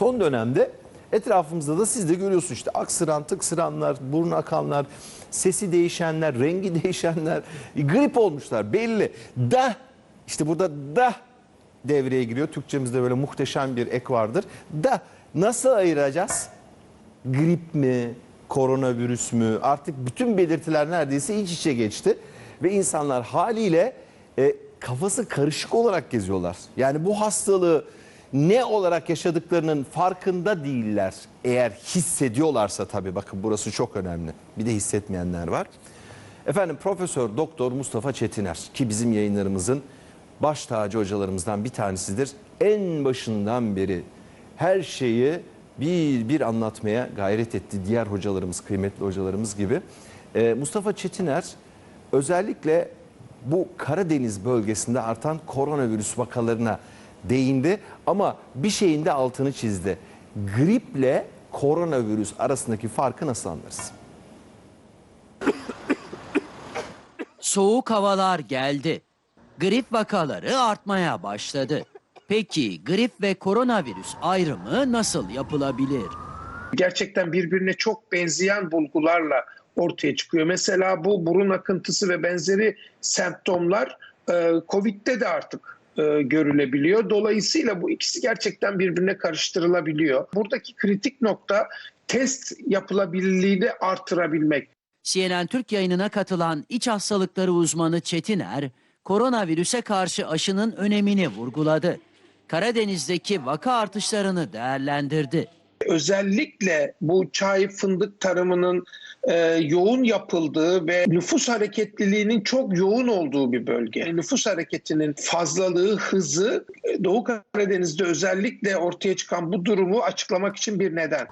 son dönemde etrafımızda da siz de görüyorsunuz işte aksıran, tıksıranlar, burun akanlar, sesi değişenler, rengi değişenler, grip olmuşlar belli. Da işte burada da devreye giriyor. Türkçemizde böyle muhteşem bir ek vardır. Da nasıl ayıracağız? grip mi, koronavirüs mü artık bütün belirtiler neredeyse iç içe geçti. Ve insanlar haliyle e, kafası karışık olarak geziyorlar. Yani bu hastalığı ne olarak yaşadıklarının farkında değiller. Eğer hissediyorlarsa tabii bakın burası çok önemli. Bir de hissetmeyenler var. Efendim Profesör Doktor Mustafa Çetiner ki bizim yayınlarımızın baş tacı hocalarımızdan bir tanesidir. En başından beri her şeyi bir bir anlatmaya gayret etti diğer hocalarımız, kıymetli hocalarımız gibi. Ee, Mustafa Çetiner özellikle bu Karadeniz bölgesinde artan koronavirüs vakalarına değindi ama bir şeyin de altını çizdi. Griple koronavirüs arasındaki farkı nasıl anlarız? Soğuk havalar geldi. Grip vakaları artmaya başladı. Peki grip ve koronavirüs ayrımı nasıl yapılabilir? gerçekten birbirine çok benzeyen bulgularla ortaya çıkıyor. Mesela bu burun akıntısı ve benzeri semptomlar e, Covid'de de artık e, görülebiliyor. Dolayısıyla bu ikisi gerçekten birbirine karıştırılabiliyor. Buradaki kritik nokta test yapılabilirliğini artırabilmek. CNN Türk yayınına katılan iç hastalıkları uzmanı Çetiner, koronavirüse karşı aşının önemini vurguladı. Karadeniz'deki vaka artışlarını değerlendirdi. Özellikle bu çay fındık tarımının e, yoğun yapıldığı ve nüfus hareketliliğinin çok yoğun olduğu bir bölge. Nüfus hareketinin fazlalığı, hızı e, Doğu Karadeniz'de özellikle ortaya çıkan bu durumu açıklamak için bir neden.